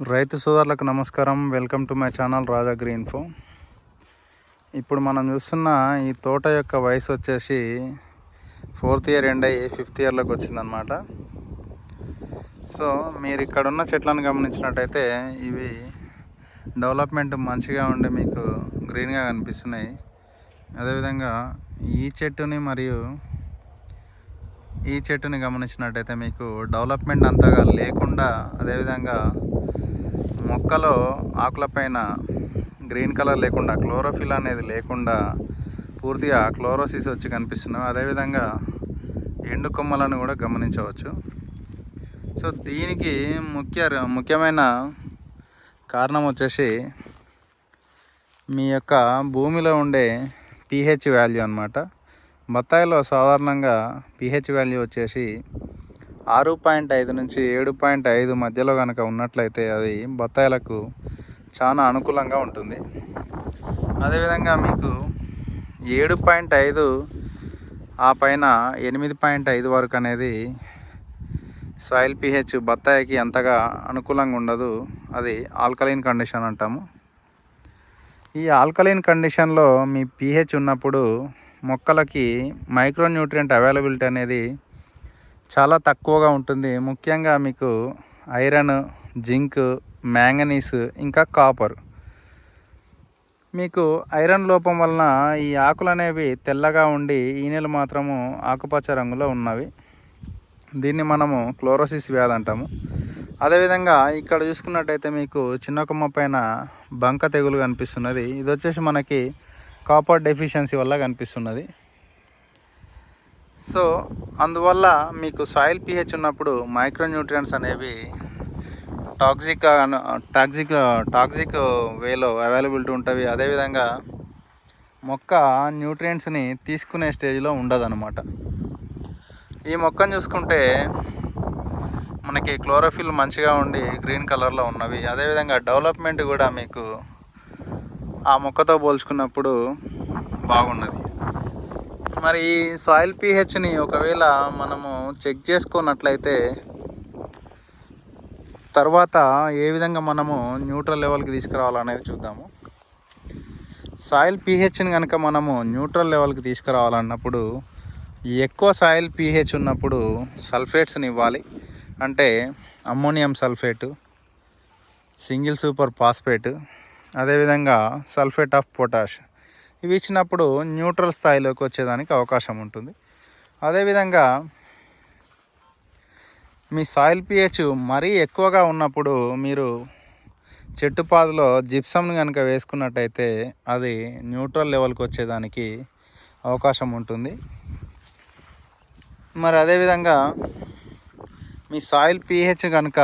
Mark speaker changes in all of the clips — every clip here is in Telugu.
Speaker 1: రైతు సోదరులకు నమస్కారం. Welcome to my channel Raja green ఫో ఇప్పుడు మనం చూస్తున్న ఈ తోట యొక్క వయసు వచ్చేసి ఫోర్త్ ఇయర్ ఎండ్ అయ్యి ఫిఫ్త్ ఇయర్లోకి వచ్చిందనమాట సో మీరు ఇక్కడ ఉన్న చెట్లను గమనించినట్టయితే ఇవి డెవలప్మెంట్ మంచిగా ఉండి మీకు గ్రీన్గా కనిపిస్తున్నాయి. అదేవిధంగా ఈ చెట్టుని మరియు ఈ చెట్టుని గమనించినట్టయితే మీకు డెవలప్మెంట్ అంతగా లేకుండా అదేవిధంగా మొక్కలో ఆకులపైన గ్రీన్ కలర్ లేకుండా క్లోరోఫిల్ అనేది లేకుండా పూర్తిగా క్లోరోసిస్ వచ్చి కనిపిస్తున్నాయి అదేవిధంగా ఎండు కొమ్మలను కూడా గమనించవచ్చు. సో దీనికి ముఖ్య ముఖ్యమైన కారణం వచ్చేసి మీ యొక్క భూమిలో ఉండే పిహెచ్ వాల్యూ అనమాట బత్తాయిలో సాధారణంగా పిహెచ్ వాల్యూ వచ్చేసి ఆరు పాయింట్ ఐదు నుంచి ఏడు పాయింట్ ఐదు మధ్యలో కనుక ఉన్నట్లయితే అది బత్తాయిలకు చాలా అనుకూలంగా ఉంటుంది. అదేవిధంగా మీకు ఏడు పాయింట్ ఐదు ఆ పైన ఎనిమిది పాయింట్ ఐదు వరకు అనేది సాయిల్ పిహెచ్ బత్తాయికి అంతగా అనుకూలంగా ఉండదు అది ఆల్కలైన్ కండిషన్ అంటాము. ఈ ఆల్కలైన్ కండిషన్లో మీ పిహెచ్ ఉన్నప్పుడు మొక్కలకి మైక్రో న్యూట్రియంట్ అవైలబిలిటీ అనేది చాలా తక్కువగా ఉంటుంది. ముఖ్యంగా మీకు ఐరన్ జింక్ మ్యాంగనీస్ ఇంకా కాపర్. మీకు ఐరన్ లోపం వలన ఈ ఆకులు అనేవి తెల్లగా ఉండి ఈనెలు మాత్రము ఆకుపచ్చ రంగులో ఉన్నవి. దీన్ని మనము క్లోరోసిస్ వ్యాధి అంటాము. అదేవిధంగా ఇక్కడ చూసుకున్నట్టయితే మీకు చిన్న కొమ్మ పైన బంక తెగులు కనిపిస్తున్నది. ఇది వచ్చేసి మనకి కాపర్ డెఫిషియన్సీ వల్ల కనిపిస్తున్నది. సో అందువల్ల మీకు సాయిల్ పిహెచ్ ఉన్నప్పుడు మైక్రో న్యూట్రియంట్స్ అనేవి టాక్సిక్ టాక్సిక్ టాక్సిక్ వేలో అవైలబిలిటీ ఉంటుంది. అదేవిధంగా మొక్క న్యూట్రియంట్స్ని తీసుకునే స్టేజ్లో ఉండదన్నమాట. ఈ మొక్కను చూసుకుంటే మనకి క్లోరోఫిల్ మంచిగా ఉండి గ్రీన్ కలర్లో ఉన్నవి. అదేవిధంగా డెవలప్మెంట్ కూడా మీకు ఆ మొక్కతో పోల్చుకున్నప్పుడు బాగున్నది మరి ఈ సాయిల్ పీహెచ్ని ఒకవేళ మనము చెక్ చేసుకున్నట్లయితే తర్వాత ఏ విధంగా మనము న్యూట్రల్ లెవెల్కి తీసుకురావాలనేది చూద్దాము. సాయిల్ పీహెచ్ని కనుక మనము న్యూట్రల్ లెవెల్కి తీసుకురావాలన్నప్పుడు ఎక్కువ సాయిల్ పీహెచ్ ఉన్నప్పుడు సల్ఫేట్స్ని ఇవ్వాలి. అంటే ammonium sulphate single super phosphate అదేవిధంగా సల్ఫేట్ ఆఫ్ పొటాష్ ఇవి ఇచ్చినప్పుడు న్యూట్రల్ స్థాయిలోకి వచ్చేదానికి అవకాశం ఉంటుంది. అదేవిధంగా మీ సాయిల్ పిహెచ్ మరీ ఎక్కువగా ఉన్నప్పుడు మీరు చెట్టుపాదులో జిప్సమ్ని కనుక వేసుకున్నట్టయితే అది న్యూట్రల్ లెవెల్కి వచ్చేదానికి అవకాశం ఉంటుంది. మరి అదేవిధంగా మీ సాయిల్ పిహెచ్ కనుక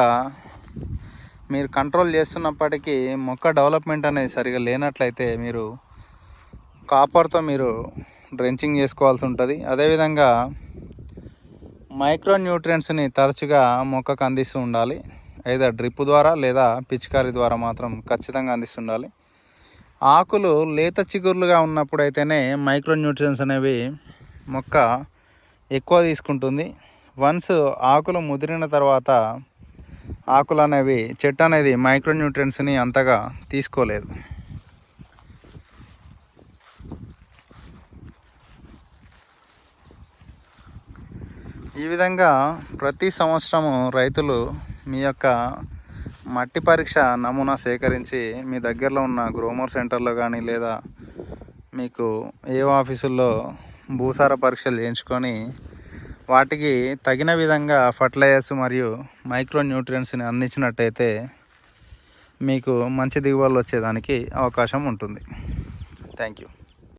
Speaker 1: మీరు కంట్రోల్ చేస్తున్నప్పటికీ మొక్క డెవలప్మెంట్ అనేది సరిగా లేనట్లయితే మీరు కాపర్తో మీరు డ్రెంచింగ్ చేసుకోవాల్సి ఉంటుంది. అదేవిధంగా మైక్రో న్యూట్రియంట్స్ని తరచుగా మొక్కకు అందిస్తూ ఉండాలి. లేదా డ్రిప్ ద్వారా లేదా పిచికారీ ద్వారా మాత్రం ఖచ్చితంగా అందిస్తుండాలి. ఆకులు లేత చిగుర్లుగా ఉన్నప్పుడైతేనే మైక్రో న్యూట్రియన్స్ అనేవి మొక్క ఎక్కువ తీసుకుంటుంది. వన్స్ ఆకులు ముదిరిన తర్వాత ఆకులు అనేవి చెట్టు అనేది మైక్రో న్యూట్రియన్స్ని అంతగా తీసుకోలేదు. ఈ విధంగా ప్రతి సంవత్సరము రైతులు మీ యొక్క మట్టి పరీక్ష నమూనా సేకరించి మీ దగ్గరలో ఉన్న గ్రోమర్ సెంటర్లో కానీ లేదా మీకు ఏ ఆఫీసుల్లో భూసార పరీక్షలు చేయించుకొని వాటికి తగిన విధంగా ఫర్టిలైజర్స్ మరియు మైక్రో న్యూట్రియన్స్ని అందించినట్టయితే మీకు మంచి దిగుబడులు వచ్చేదానికి అవకాశం ఉంటుంది. Thank you